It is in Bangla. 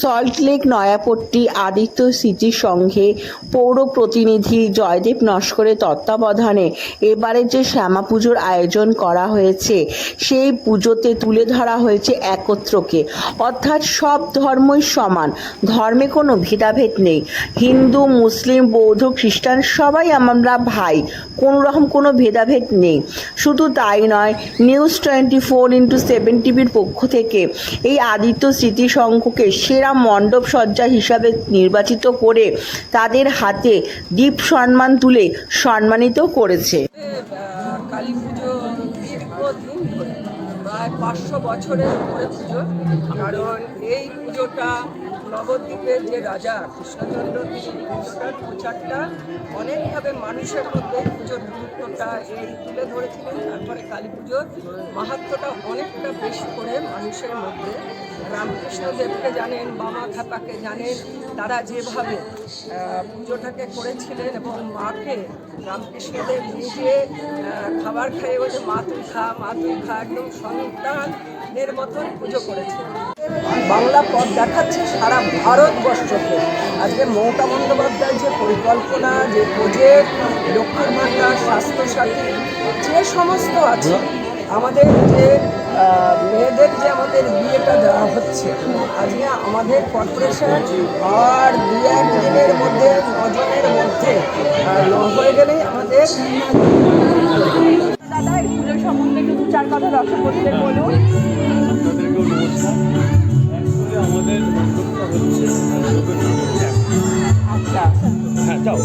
সল্টলেক নয়াপট্টি, আদিত্য স্মৃতি সংঘে পৌর প্রতিনিধি জয়দেব নস্করের তত্ত্বাবধানে এবারে যে শ্যামা পুজোর আয়োজন করা হয়েছে, সেই পুজোতে তুলে ধরা হয়েছে একত্রকে। অর্থাৎ সব ধর্মই সমান, ধর্মে কোনো ভেদাভেদ নেই। হিন্দু, মুসলিম, বৌদ্ধ, খ্রিস্টান সবাই আমরা ভাই, কোনো রকম কোনো ভেদাভেদ নেই। শুধু তাই নয়, news twenty four into seven টিভির পক্ষ থেকে এই আদিত্য স্মৃতি সংঘকে সেরা মণ্ডপ সজ্জা হিসাবে নির্বাচিত করে তাদের হাতে দীপ সম্মান তুলে সম্মানিত করেছে। কালী পুজো প্রায় পাঁচশো বছরের উপরে পুজো। কারণ এই পুজোটা নবদ্বীপের যে রাজা কৃষ্ণচন্দ্র পুজোটার প্রচারটা, অনেকভাবে মানুষের মধ্যে পুজোর গুরুত্বটা এই তুলে ধরেছিলেন। তারপরে কালী পুজোর মাহাত্মটা অনেকটা বেশি করে মানুষের মধ্যে রামকৃষ্ণ দেবকে জানেন বামা থাপাকে জানেন তারা যেভাবে পুজোটাকে করেছিলেন এবং মাকে রামকৃষ্ণদেব নিজে খাবার খাইয়ে বলে মা তুই খা মা তুই খা একদম সন্তানের মতন পুজো করেছে। বাংলা পথ দেখাচ্ছে সারা ভারতবর্ষকে। আজকে মমতা বন্দ্যোপাধ্যায়ের যে পরিকল্পনা যে প্রজেক্ট লক্ষ্মীর ভাণ্ডার স্বাস্থ্যসাথী যে সমস্ত আছে আমাদের যে আহ, মেয়েদের যে আমাদের বিয়েটা দেওয়া হচ্ছে। আজকে আমাদের কর্পোরেশন আর দু এক দিনের মধ্যে নজনের মধ্যে হয়ে গেলেই আমাদের দাদা এই পুজো সম্বন্ধে একটু দু চার কথা দর্শকদের বলুন। আমাদের হচ্ছে এক। আচ্ছা। হ্যাঁ যাও।